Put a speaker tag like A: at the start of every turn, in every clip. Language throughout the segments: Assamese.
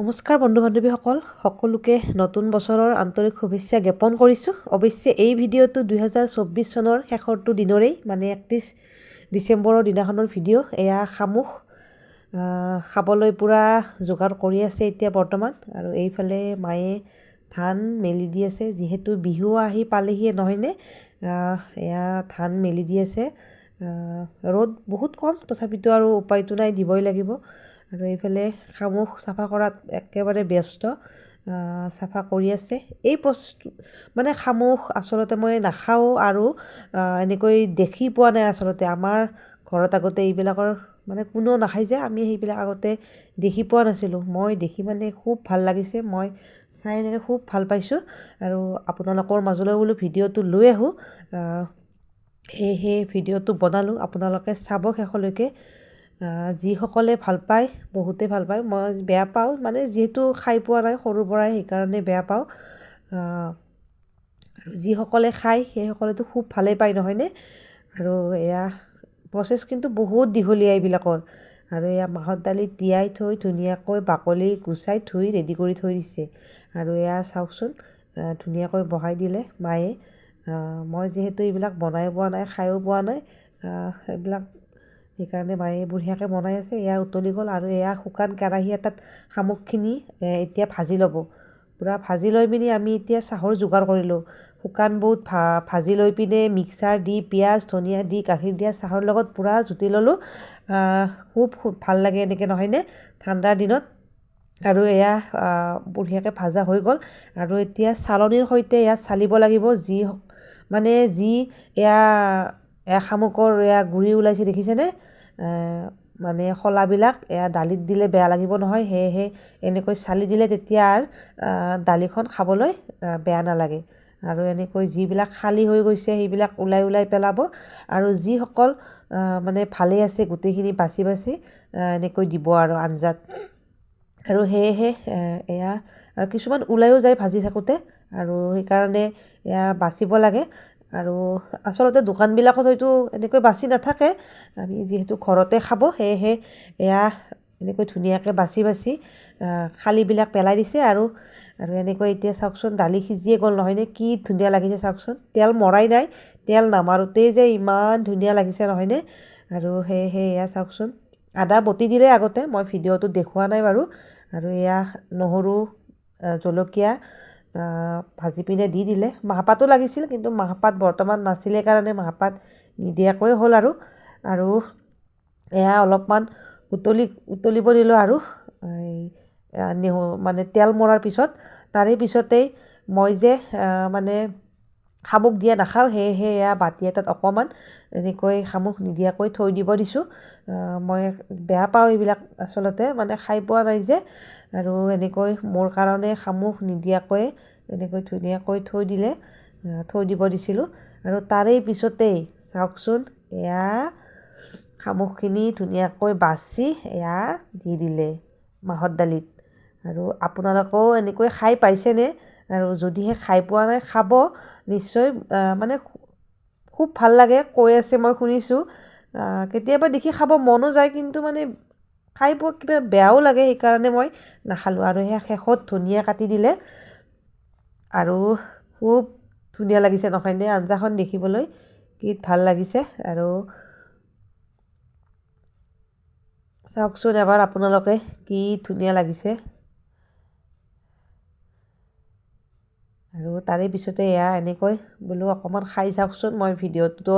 A: নমস্কাৰ বন্ধু বান্ধৱীসকল সকলোকে নতুন বছৰৰ আন্তৰিক শুভেচ্ছা জ্ঞাপন কৰিছোঁ। অৱশ্যে এই ভিডিঅ'টো দুহেজাৰ চৌব্বিছ চনৰ শেষৰটো দিনৰেই মানে একত্ৰিছ ডিচেম্বৰৰ দিনাখনৰ ভিডিঅ' এয়া শামুক খাবলৈ পূৰা যোগাৰ কৰি আছে এতিয়া বৰ্তমান। আৰু এইফালে মায়ে ধান মেলি দি আছে যিহেতু বিহু আহি পালেহিয়ে নহয়নে এয়া ধান মেলি দি আছে। ৰ'দ বহুত কম তথাপিতো আৰু উপায়টো নাই দিবই লাগিব। আৰু এইফালে শামুক চাফা কৰাত একেবাৰে ব্যস্ত চাফা কৰি আছে। এই বস্তু মানে শামুক আচলতে মই নাখাওঁ আৰু এনেকৈ দেখি পোৱা নাই আচলতে। আমাৰ ঘৰত আগতে এইবিলাকৰ মানে কোনেও নাখায় যে আমি সেইবিলাক আগতে দেখি পোৱা নাছিলোঁ। মই দেখি মানে খুব ভাল লাগিছে মই চাই এনেকৈ খুব ভাল পাইছোঁ। আৰু আপোনালোকৰ মাজলৈ বোলো ভিডিঅ'টো লৈ আহোঁ। সেয়েহে ভিডিঅ'টো বনালোঁ। আপোনালোকে চাব শেষলৈকে। যিসকলে ভাল পায় বহুতেই ভাল পায়। মই বেয়া পাওঁ মানে যিহেতু খাই পোৱা নাই সৰুৰ পৰাই সেইকাৰণে বেয়া পাওঁ। আৰু যিসকলে খায় সেইসকলেতো খুব ভালেই পায় নহয়নে? আৰু এয়া প্ৰচেছ কিন্তু বহুত দীঘলীয়া এইবিলাকৰ। আৰু এয়া মাহৰ দালিত তিয়াই থৈ ধুনীয়াকৈ বাকলি গুচাই ধুই ৰেডি কৰি থৈ দিছে। আৰু এয়া চাওকচোন ধুনীয়াকৈ বহাই দিলে মায়ে। মই যিহেতু এইবিলাক বনাই পোৱা নাই খায়ো পোৱা নাই এইবিলাক সেইকাৰণে মায়ে বঢ়িয়াকৈ বনাই আছে। এয়া উতলি গ'ল আৰু এয়া শুকান কেৰাহী এটাত শামুকখিনি এতিয়া ভাজি ল'ব। পূৰা ভাজি লৈ পিনি আমি এতিয়া চাহৰ যোগাৰ কৰিলোঁ। শুকান বুট ভা ভাজি লৈ পিনে মিক্সাৰ দি পিঁয়াজ ধনিয়া দি গাখীৰ দিয়া চাহৰ লগত পূৰা জুতি ল'লোঁ। খুব ভাল লাগে এনেকৈ নহয়নে? ঠাণ্ডাৰ দিনত। আৰু এয়া বঢ়িয়াকৈ ভাজা হৈ গ'ল। আৰু এতিয়া চালনীৰ সৈতে এয়া চালিব লাগিব। যি মানে যি এয়া এয়া শামুকৰ এয়া গুৰি ওলাইছে দেখিছেনে? মানে শলাবিলাক এয়া দালিত দিলে বেয়া লাগিব নহয় সেয়েহে এনেকৈ চালি দিলে তেতিয়া দালিখন খাবলৈ বেয়া নালাগে। আৰু এনেকৈ যিবিলাক খালী হৈ গৈছে সেইবিলাক ওলাই ওলাই পেলাব। আৰু যিসকল মানে ভালেই আছে গোটেইখিনি বাছি বাছি এনেকৈ দিব আৰু আঞ্জাত। আৰু সেয়েহে এয়া কিছুমান ওলাইও যায় ভাজি থাকোঁতে। আৰু সেইকাৰণে এয়া বাচিব লাগে। আৰু আচলতে দোকানবিলাকত হয়তো এনেকৈ বাচি নাথাকে। আমি যিহেতু ঘৰতে খাব সেয়েহে এয়া এনেকৈ ধুনীয়াকৈ বাচি বাচি খালীবিলাক পেলাই দিছে আৰু আৰু এনেকৈ এতিয়া চাওকচোন দালি সিজিয়ে গ'ল নহয়নে কি ধুনীয়া লাগিছে চাওকচোন। তেল মৰাই নাই তেল নামাৰোঁতেই যে ইমান ধুনীয়া লাগিছে নহয়নে আৰু সেয়েহে এয়া চাওকচোন আদা বটি দিলে আগতে মই ভিডিঅ'টোত দেখুওৱা নাই বাৰু। আৰু এয়া নহৰু জলকীয়া ভাজি পিনে দি দিলে। মাহপাতো লাগিছিল কিন্তু মাহপাত বৰ্তমান নাছিলে কাৰণে মাহপাত নিদিয়াকৈ হ'ল আৰু। আৰু এয়া অলপমান উতলি উতলিব দিলোঁ আৰু। নেহু মানে তেল মৰাৰ পিছত। তাৰে পিছতেই মই যে মানে শামুক দিয়া নাখাওঁ সেয়েহে এয়া বাতি এটাত অকণমান এনেকৈ শামুক নিদিয়াকৈ থৈ দিব দিছোঁ। মই বেয়া পাওঁ এইবিলাক আচলতে মানে খাই পোৱা নাই যে। আৰু এনেকৈ মোৰ কাৰণে শামুক নিদিয়াকৈ এনেকৈ ধুনীয়াকৈ থৈ দিলে থৈ দিব দিছিলোঁ। আৰু তাৰে পিছতেই চাওকচোন এয়া শামুকখিনি ধুনীয়াকৈ বাচি এয়া দি দিলে মাহৰ দালিত। আৰু আপোনালোকেও এনেকৈ খাই পাইছেনে? আৰু যদিহে খাই পোৱা নাই খাব। নিশ্চয় মানে খুব ভাল লাগে কৈ আছে মই শুনিছোঁ। কেতিয়াবা দেখি খাব মনো যায় কিন্তু মানে খাই পোৱা কিবা বেয়াও লাগে সেইকাৰণে মই নাখালোঁ। আৰু সেয়া শেষত ধনিয়া কাটি দিলে। আৰু খুব ধুনীয়া লাগিছে নহয়নে আঞ্জাখন দেখিবলৈ কি ভাল লাগিছে। আৰু চাওকচোন এবাৰ আপোনালোকে কি ধুনীয়া লাগিছে আৰু তাৰে পিছতে এয়া এনেকৈ বোলো অকণমান খাই চাওকচোন মই ভিডিঅ'টো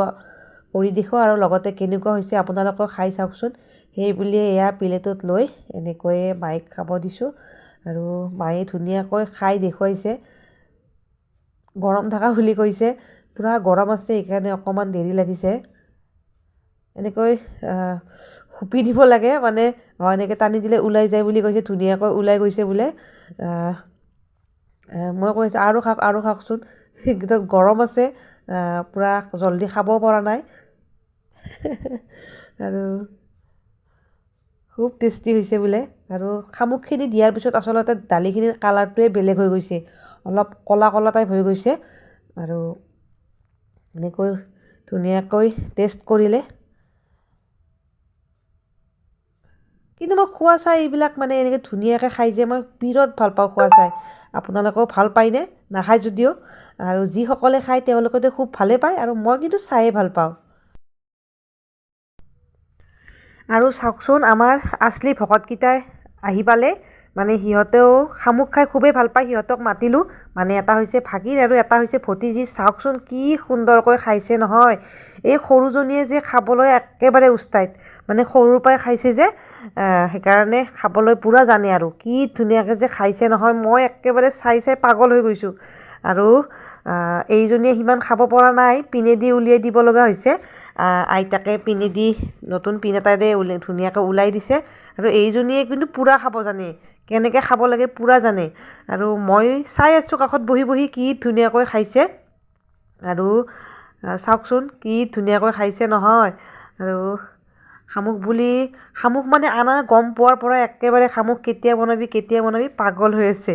A: কৰি দেখুৱাওঁ আৰু লগতে কেনেকুৱা হৈছে আপোনালোকেও খাই চাওকচোন। সেই বুলিয়ে এয়া প্লেটত লৈ এনেকৈয়ে মাইক খাব দিছোঁ আৰু মায়ে ধুনীয়াকৈ খাই দেখুৱাইছে। গৰম থকা বুলি কৈছে পূৰা গৰম আছে সেইকাৰণে অকণমান দেৰি লাগিছে। এনেকৈ সুপি দিব লাগে মানে এনেকৈ টানি দিলে ওলাই যায় বুলি কৈছে ধুনীয়াকৈ ওলাই গৈছে বোলে। মই কৈছোঁ আৰু খাওক আৰু খাওকচোন। সেইকেইটাত গৰম আছে পূৰা জলদি খাব পৰা নাই। আৰু খুব টেষ্টি হৈছে বোলে। আৰু শামুকখিনি দিয়াৰ পিছত আচলতে দালিখিনিৰ কালাৰটোৱে বেলেগ হৈ গৈছে। অলপ ক'লা ক'লা টাইপ হৈ গৈছে। আৰু এনেকৈ ধুনীয়াকৈ টেষ্ট কৰিলে। কিন্তু মই খোৱা চাই এইবিলাক মানে এনেকৈ ধুনীয়াকৈ খাই যে মই বিৰাট ভাল পাওঁ খোৱা চাই। আপোনালোকেও ভাল পায়নে? নাখায় যদিও। আৰু যিসকলে খায় তেওঁলোকেতো খুব ভালেই পায় আৰু মই কিন্তু চায়ে ভাল পাওঁ। আৰু চাওকচোন আমাৰ আছলি ভকতকেইটাই আহি পালে। মানে সিহঁতেও শামুক খাই খুবেই ভাল পায়। সিহঁতক মাতিলোঁ। মানে এটা হৈছে ভাগিন আৰু এটা হৈছে ভতিজী। চাওকচোন কি সুন্দৰকৈ খাইছে নহয়। এই সৰুজনীয়ে যে খাবলৈ একেবাৰে উস্তাইত। মানে সৰুৰ পৰাই খাইছে যে। সেইকাৰণে খাবলৈ পূৰা জানে আৰু। কি ধুনীয়াকৈ যে খাইছে নহয়। মই একেবাৰে চাই চাই পাগল হৈ গৈছোঁ। আৰু এইজনীয়ে সিমান খাব পৰা নাই। পিনেদি উলিয়াই দিব লগা হৈছে। আইতাকে পিনেদি নতুন পিন এটাৰে ধুনীয়াকৈ ওলাই দিছে। আৰু এইজনীয়ে কিন্তু পূৰা খাব জানে কেনেকৈ খাব লাগে পূৰা জানে। আৰু মই চাই আছোঁ কাষত বহি বহি কি ধুনীয়াকৈ খাইছে। আৰু চাওকচোন কি ধুনীয়াকৈ খাইছে নহয়। আৰু শামুক বুলি শামুক মানে আনা গম পোৱাৰ পৰা একেবাৰে শামুক কেতিয়া বনাবি কেতিয়া বনাবি পাগল হৈ আছে।